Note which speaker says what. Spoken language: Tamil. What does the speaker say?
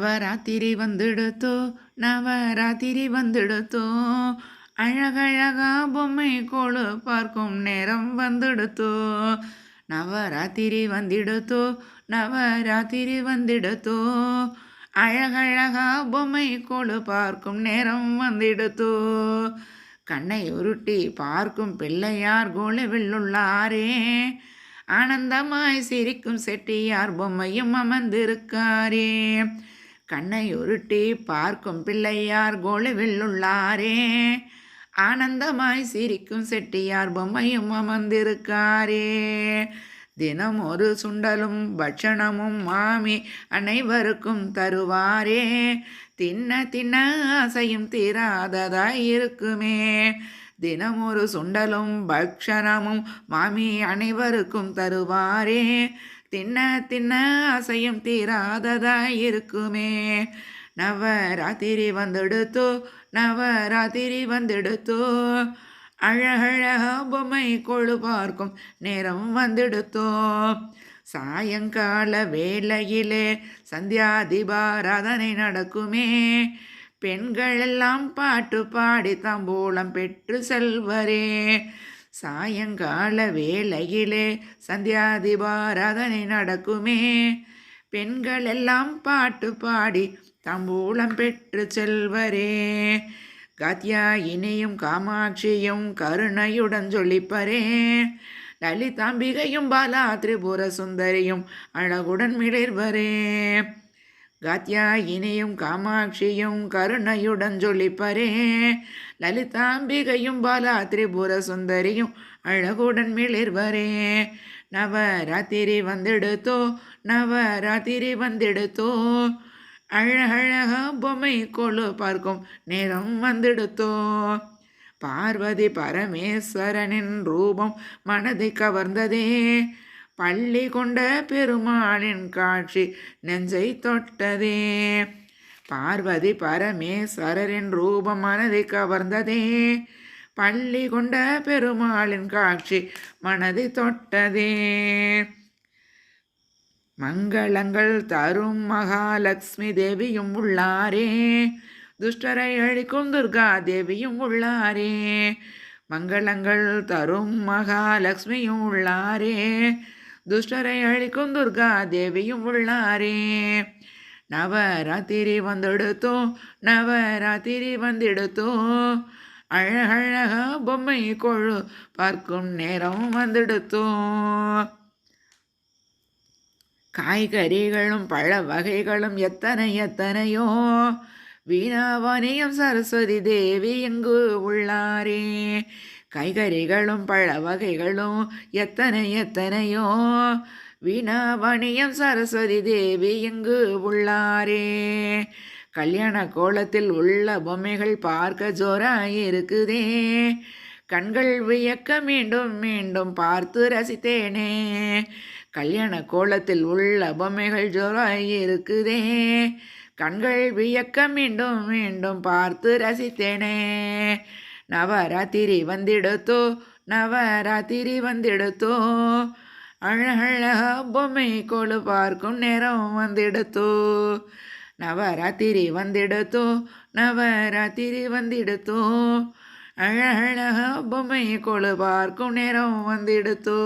Speaker 1: நவராத்திரி வந்துடுத்தோ நவராத்திரி வந்துடுத்தோ. அழகழகா பொம்மை கோளு பார்க்கும் நேரம் வந்துடுத்தோ. நவராத்திரி வந்திடுத்தோ நவராத்திரி வந்திடுத்தோ. அழகழகா பொம்மை கோளு பார்க்கும் நேரம் வந்திடுத்தோ. கண்ணை உருட்டி பார்க்கும் பிள்ளையார் கோலுவில்லுள்ளாரே ஆனந்தமாய் சிரிக்கும் செட்டியார் பொம்மையும் அமர்ந்திருக்காரே. கண்ணை உருட்டி பார்க்கும் பிள்ளையார் கோழுவில்லுள்ளாரே ஆனந்தமாய் சிரிக்கும் செட்டியார் பொம்மையும் அமர்ந்திருக்காரே. தினம் ஒரு சுண்டலும் பட்சணமும் மாமி அனைவருக்கும் தருவாரே. தின்ன தின்ன ஆசையும் தீராததாய் இருக்குமே. தினம் ஒரு சுண்டலும் பக்ஷணமும் மாமி அனைவருக்கும் தருவாரே. தின்ன தின்ன அசையும் தீராததாய் இருக்குமே நவராத்திரி வந்துடுத்தோ நவராத்திரி வந்துடுத்தோ. அழகழக பொம்மை கொழு பார்க்கும் நேரம் வந்துடுத்தோ. சாயங்கால வேளையிலே சந்தியாதிபாராதனை நடக்குமே. பெண்கள் எல்லாம் பாட்டு பாடி தாம்பூலம் பெற்று செல்வரே. சாயங்கால வேளையிலே சந்தியாதிபாராதனை நடக்குமே. பெண்கள் எல்லாம் பாட்டு பாடி தம்பூலம் பெற்று செல்வரே. கத்யாயினியும் காமாட்சியும் கருணையுடன் ஜொலிப்பரே. லலிதாம்பிகையும் பாலா திரிபுர சுந்தரியும் அழகுடன் மிளிர்வரே. காத்தியாயினியும் காமாட்சியும் கருணையுடன் ஜொலிப்பரே லலிதாம்பிகையும் பாலா திரிபுர சுந்தரியும் அழகுடன் மிளிர்வரே. நவராத்திரி வந்தெடுத்தோ நவராத்திரி வந்தெடுத்தோ அழகழக பொம்மை கொழு பார்க்கும் நேரம் வந்தெடுத்தோ பார்வதி பரமேஸ்வரனின் ரூபம் மனதை கவர்ந்ததே. பள்ளி கொண்ட பெருமாளின் காட்சி நெஞ்சை தொட்டதே. பார்வதி பரமேஸ்வரரின் ரூபம் மனதை கவர்ந்ததே. பள்ளி கொண்ட பெருமாளின் காட்சி மனதை தொட்டதே. மங்களங்கள் தரும் மகாலட்சுமி தேவியும் உள்ளாரே. துஷ்டரை அழிக்கும் துர்கா தேவியும் உள்ளாரே. மங்களங்கள் தரும் மகாலட்சுமியும் உள்ளாரே. துஷ்டரை அழிக்கும் துர்கா தேவியும் உள்ளாரே. நவராத்திரி வந்தெடுத்தோ நவராத்திரி வந்தெடுத்தோ. அழகழக பொம்மை கொழு பார்க்கும் நேரம் வந்தெடுத்தோ. காய்கறிகளும் பழ வகைகளும் எத்தனை எத்தனையோ. வீணாவானியம் சரஸ்வதி தேவி எங்கு உள்ளாரே. கைகறிகளும் பழ வகைகளும் எத்தனை எத்தனையோ. வீணாவாணியம் சரஸ்வதி தேவி இங்கு உள்ளாரே. கல்யாண கோலத்தில் உள்ள பொம்மைகள் பார்க்க ஜோராயிருக்குதே. கண்கள் வியக்க மீண்டும் மீண்டும் பார்த்து ரசித்தேனே. கல்யாண கோலத்தில் உள்ள பொம்மைகள் ஜோராய் இருக்குதே கண்கள் வியக்க மீண்டும் மீண்டும் பார்த்து ரசித்தேனே. நவராத்திரி வந்திடுத்தோ நவராத்திரி வந்திடுத்தோ. அழகழ பொம்மை கோழு பார்க்கும் நேரம் வந்திடுத்தோ. நவராத்திரி வந்திடுத்தோ நவராத்திரி வந்திடுத்தோ. அழகழ பொம்மை கோழு பார்க்கும் நேரம் வந்திடுத்தோ.